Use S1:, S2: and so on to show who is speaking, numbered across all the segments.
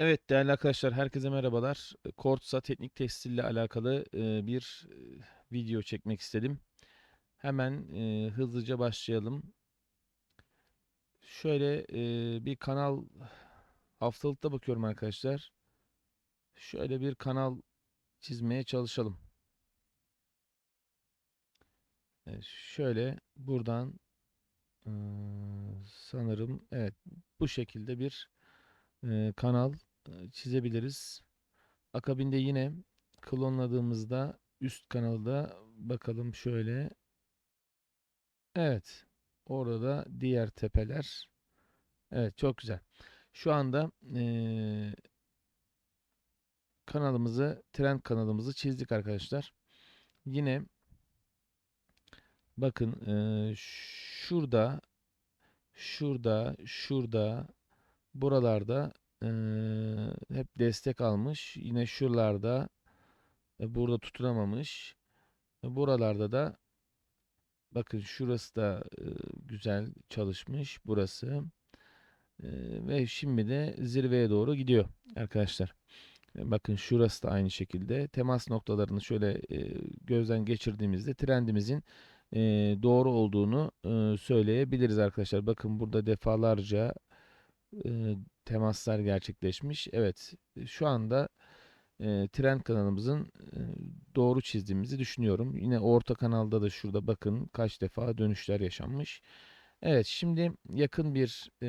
S1: Evet değerli arkadaşlar herkese merhabalar. Kortsa teknik tekstil ile alakalı bir video çekmek istedim. Hemen hızlıca başlayalım. Şöyle bir kanal haftalıkta bakıyorum arkadaşlar. Şöyle bir kanal çizmeye çalışalım. Şöyle buradan sanırım evet bu şekilde bir e, kanal çizebiliriz. Akabinde yine klonladığımızda üst kanalda bakalım şöyle. Evet. Orada diğer tepeler. Evet çok güzel. Şu anda eee, kanalımızı, trend kanalımızı çizdik arkadaşlar. Yine bakın eee, şurada, şurada, şurada, buralarda eee, hep destek almış. Yine şuralarda e, burada tutunamamış. E, Buralarda da bakın şurası da e, güzel çalışmış burası. E, ve şimdi de zirveye doğru gidiyor arkadaşlar. E, Bakın şurası da aynı şekilde. Temas noktalarını şöyle e, gözden geçirdiğimizde trendimizin e, doğru olduğunu e, söyleyebiliriz arkadaşlar. Bakın burada defalarca e, temaslar gerçekleşmiş. Evet, şu anda e, trend kanalımızın e, doğru çizdiğimizi düşünüyorum. Yine orta kanalda da şurada bakın kaç defa dönüşler yaşanmış. Evet, şimdi yakın bir e,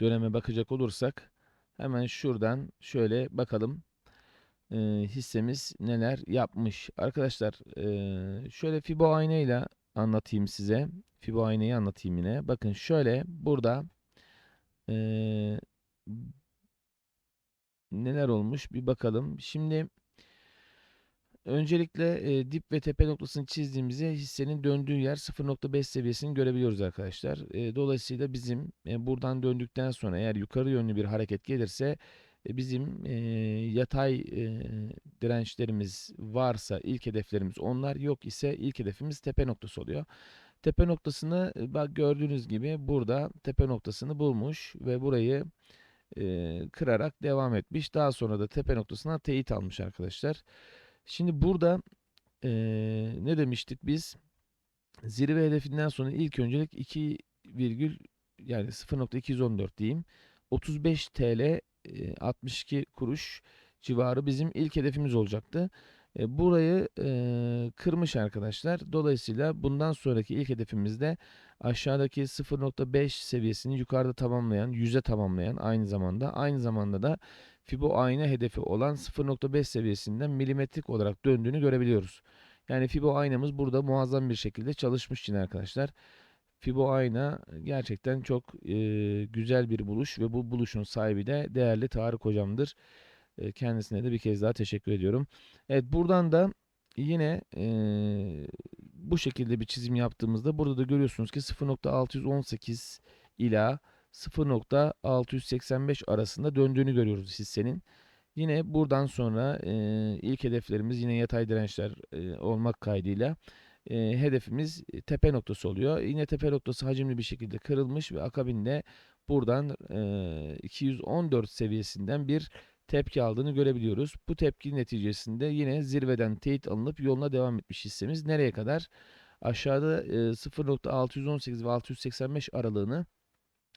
S1: döneme bakacak olursak hemen şuradan şöyle bakalım e, hissemiz neler yapmış. Arkadaşlar e, şöyle Fibo aynayla anlatayım size. Fibo aynayı anlatayım yine. Bakın şöyle burada e, neler olmuş bir bakalım. Şimdi öncelikle e, dip ve tepe noktasını çizdiğimizde hissenin döndüğü yer 0.5 seviyesini görebiliyoruz arkadaşlar. E, dolayısıyla bizim e, buradan döndükten sonra eğer yukarı yönlü bir hareket gelirse e, bizim e, yatay e, dirençlerimiz varsa ilk hedeflerimiz onlar yok ise ilk hedefimiz tepe noktası oluyor. Tepe noktasını e, bak gördüğünüz gibi burada tepe noktasını bulmuş ve burayı e, kırarak devam etmiş. Daha sonra da tepe noktasına teyit almış arkadaşlar. Şimdi burada e, ne demiştik biz? Zirve hedefinden sonra ilk öncelik 2 virgül yani 0.214 diyeyim. 35 TL e, 62 kuruş civarı bizim ilk hedefimiz olacaktı. Burayı kırmış arkadaşlar. Dolayısıyla bundan sonraki ilk hedefimizde aşağıdaki 0.5 seviyesini yukarıda tamamlayan, 100'e tamamlayan aynı zamanda aynı zamanda da Fibo ayna hedefi olan 0.5 seviyesinden milimetrik olarak döndüğünü görebiliyoruz. Yani Fibo aynamız burada muazzam bir şekilde çalışmış yine arkadaşlar. Fibo ayna gerçekten çok e, güzel bir buluş ve bu buluşun sahibi de değerli Tarık hocamdır. Kendisine de bir kez daha teşekkür ediyorum. Evet buradan da yine e, bu şekilde bir çizim yaptığımızda burada da görüyorsunuz ki 0.618 ila 0.685 arasında döndüğünü görüyoruz hissenin. Yine buradan sonra e, ilk hedeflerimiz yine yatay dirençler e, olmak kaydıyla e, hedefimiz tepe noktası oluyor. Yine tepe noktası hacimli bir şekilde kırılmış ve akabinde buradan e, 214 seviyesinden bir tepki aldığını görebiliyoruz. Bu tepki neticesinde yine zirveden teyit alınıp yoluna devam etmiş hissemiz. Nereye kadar? Aşağıda e, 0.618 ve 685 aralığını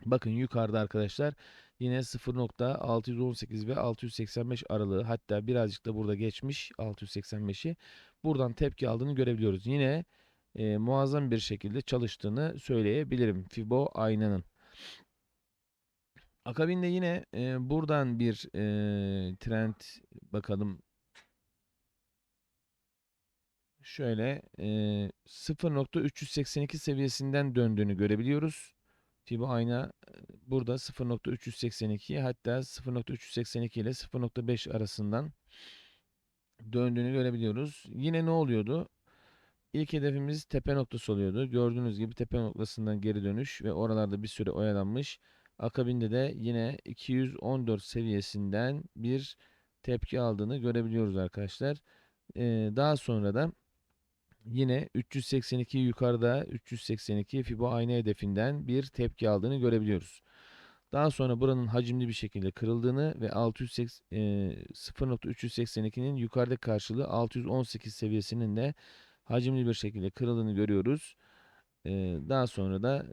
S1: bakın yukarıda arkadaşlar yine 0.618 ve 685 aralığı hatta birazcık da burada geçmiş 685'i buradan tepki aldığını görebiliyoruz. Yine e, muazzam bir şekilde çalıştığını söyleyebilirim Fibo aynanın. Akabinde yine e, buradan bir e, trend bakalım. Şöyle e, 0.382 seviyesinden döndüğünü görebiliyoruz. Fibo ayna burada 0.382 hatta 0.382 ile 0.5 arasından döndüğünü görebiliyoruz. Yine ne oluyordu? İlk hedefimiz tepe noktası oluyordu. Gördüğünüz gibi tepe noktasından geri dönüş ve oralarda bir süre oyalanmış. Akabinde de yine 214 seviyesinden bir tepki aldığını görebiliyoruz arkadaşlar. Ee, daha sonra da yine 382 yukarıda 382 Fibo ayna hedefinden bir tepki aldığını görebiliyoruz. Daha sonra buranın hacimli bir şekilde kırıldığını ve 680, e, 0.382'nin yukarıdaki karşılığı 618 seviyesinin de hacimli bir şekilde kırıldığını görüyoruz. Daha sonra da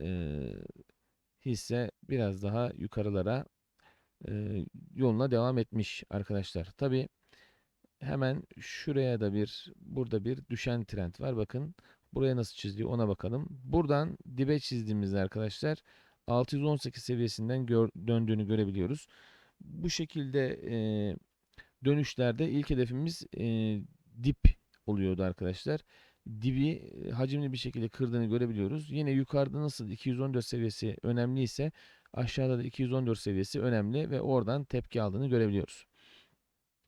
S1: hisse biraz daha yukarılara e, yoluna devam etmiş arkadaşlar. Tabi hemen şuraya da bir burada bir düşen trend var. Bakın buraya nasıl çiziliyor ona bakalım. Buradan dibe çizdiğimizde arkadaşlar 618 seviyesinden gör, döndüğünü görebiliyoruz. Bu şekilde e, dönüşlerde ilk hedefimiz e, dip oluyordu arkadaşlar. Dibi e, hacimli bir şekilde kırdığını görebiliyoruz. Yine yukarıda nasıl 214 seviyesi önemliyse aşağıda da 214 seviyesi önemli ve oradan tepki aldığını görebiliyoruz.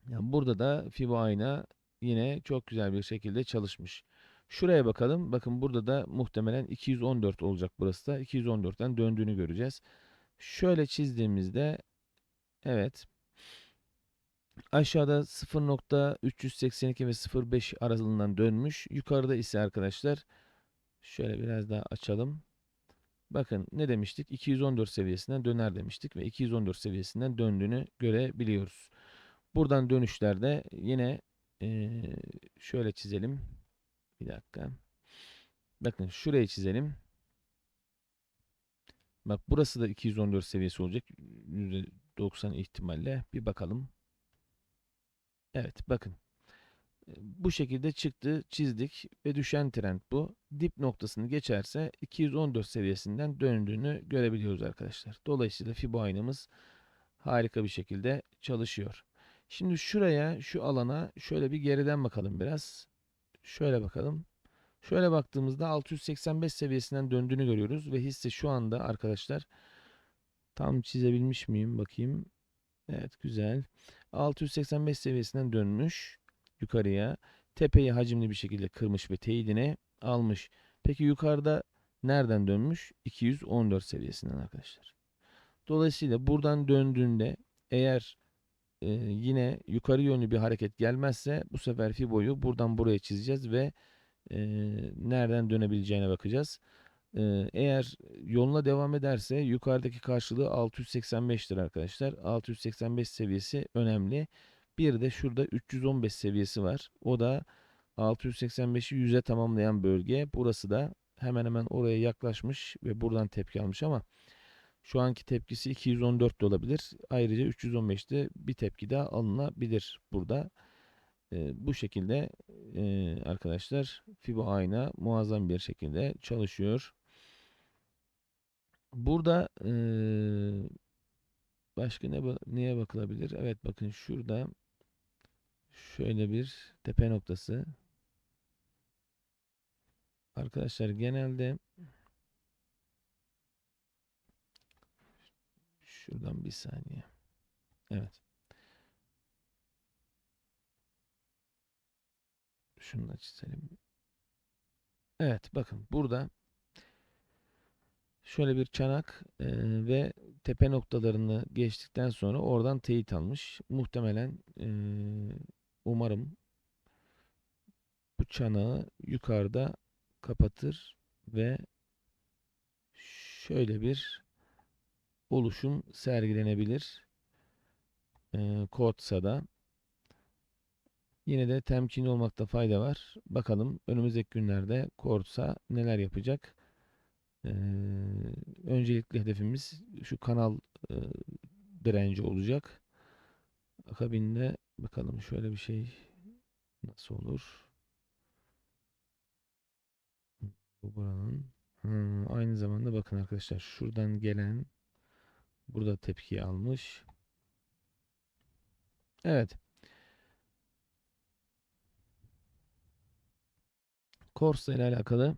S1: Yani burada da Fibo ayna yine çok güzel bir şekilde çalışmış. Şuraya bakalım. Bakın burada da muhtemelen 214 olacak burası da. 214'ten döndüğünü göreceğiz. Şöyle çizdiğimizde evet aşağıda 0.382 ve 0.5 aralığından dönmüş. Yukarıda ise arkadaşlar şöyle biraz daha açalım. Bakın ne demiştik? 214 seviyesinden döner demiştik ve 214 seviyesinden döndüğünü görebiliyoruz. Buradan dönüşlerde yine ee, şöyle çizelim. Bir dakika. Bakın şurayı çizelim. Bak burası da 214 seviyesi olacak. %90 ihtimalle. Bir bakalım. Evet bakın. Bu şekilde çıktı, çizdik ve düşen trend bu. Dip noktasını geçerse 214 seviyesinden döndüğünü görebiliyoruz arkadaşlar. Dolayısıyla Fibo aynamız harika bir şekilde çalışıyor. Şimdi şuraya, şu alana şöyle bir geriden bakalım biraz. Şöyle bakalım. Şöyle baktığımızda 685 seviyesinden döndüğünü görüyoruz ve hisse şu anda arkadaşlar tam çizebilmiş miyim bakayım. Evet güzel. 685 seviyesinden dönmüş yukarıya. Tepeyi hacimli bir şekilde kırmış ve teyidine almış. Peki yukarıda nereden dönmüş? 214 seviyesinden arkadaşlar. Dolayısıyla buradan döndüğünde eğer e, yine yukarı yönlü bir hareket gelmezse bu sefer Fibo'yu buradan buraya çizeceğiz ve e, nereden dönebileceğine bakacağız. Eğer yoluna devam ederse yukarıdaki karşılığı 685'tir arkadaşlar. 685 seviyesi önemli. Bir de şurada 315 seviyesi var. O da 685'i 100'e tamamlayan bölge. Burası da hemen hemen oraya yaklaşmış ve buradan tepki almış ama şu anki tepkisi 214 de olabilir. Ayrıca 315'te bir tepki daha alınabilir burada. E, bu şekilde e, arkadaşlar Fibo ayna muazzam bir şekilde çalışıyor. Burada e, başka ne neye bakılabilir? Evet bakın şurada şöyle bir tepe noktası. Arkadaşlar genelde Şuradan bir saniye. Evet. Şunu da çizelim. Evet bakın burada şöyle bir çanak e, ve tepe noktalarını geçtikten sonra oradan teyit almış. Muhtemelen e, umarım bu çanağı yukarıda kapatır ve şöyle bir oluşum sergilenebilir. E, Kodsa'da. Yine de temkinli olmakta fayda var. Bakalım önümüzdeki günlerde Korsa neler yapacak. Öncelikli hedefimiz şu kanal e, direnci olacak. Akabinde bakalım şöyle bir şey nasıl olur. Bu buranın. Hmm, aynı zamanda bakın arkadaşlar şuradan gelen Burada tepki almış. Evet. Corsa ile alakalı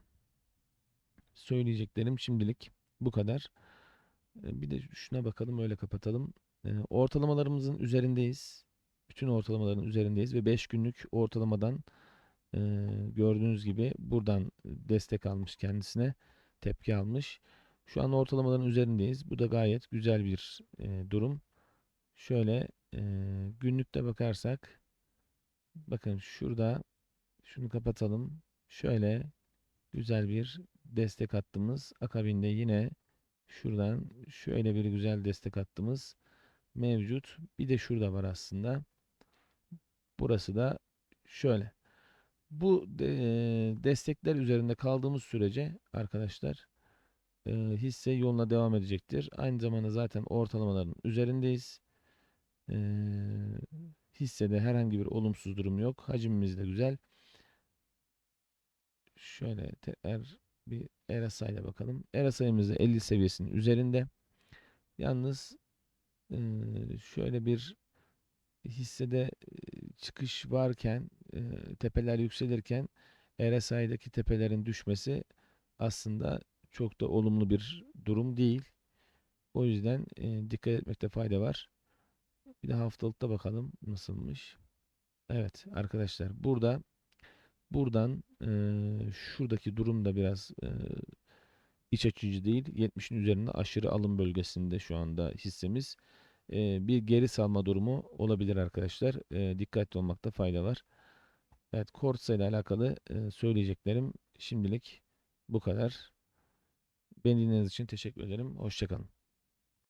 S1: söyleyeceklerim şimdilik bu kadar. Bir de şuna bakalım öyle kapatalım. Ortalamalarımızın üzerindeyiz. Bütün ortalamaların üzerindeyiz ve 5 günlük ortalamadan gördüğünüz gibi buradan destek almış kendisine tepki almış. Şu an ortalamaların üzerindeyiz. Bu da gayet güzel bir durum. Şöyle günlükte bakarsak bakın şurada şunu kapatalım. Şöyle güzel bir destek hattımız. Akabinde yine Şuradan şöyle bir güzel destek hattımız mevcut. Bir de şurada var aslında. Burası da şöyle. Bu de- destekler üzerinde kaldığımız sürece arkadaşlar e, hisse yoluna devam edecektir. Aynı zamanda zaten ortalamaların üzerindeyiz. E, hissede herhangi bir olumsuz durum yok. Hacimimiz de güzel. Şöyle tekrar bir RSI ile bakalım. RSI'miz de 50 seviyesinin üzerinde. Yalnız şöyle bir hissede çıkış varken tepeler yükselirken RSI'deki tepelerin düşmesi aslında çok da olumlu bir durum değil. O yüzden dikkat etmekte fayda var. Bir de haftalıkta bakalım nasılmış. Evet arkadaşlar burada buradan e, şuradaki durum da biraz e, iç açıcı değil. 70'in üzerinde aşırı alım bölgesinde şu anda hissemiz. E, bir geri salma durumu olabilir arkadaşlar. E, dikkatli olmakta fayda var. Evet Korsa ile alakalı e, söyleyeceklerim şimdilik bu kadar. Beni dinlediğiniz için teşekkür ederim. Hoşçakalın.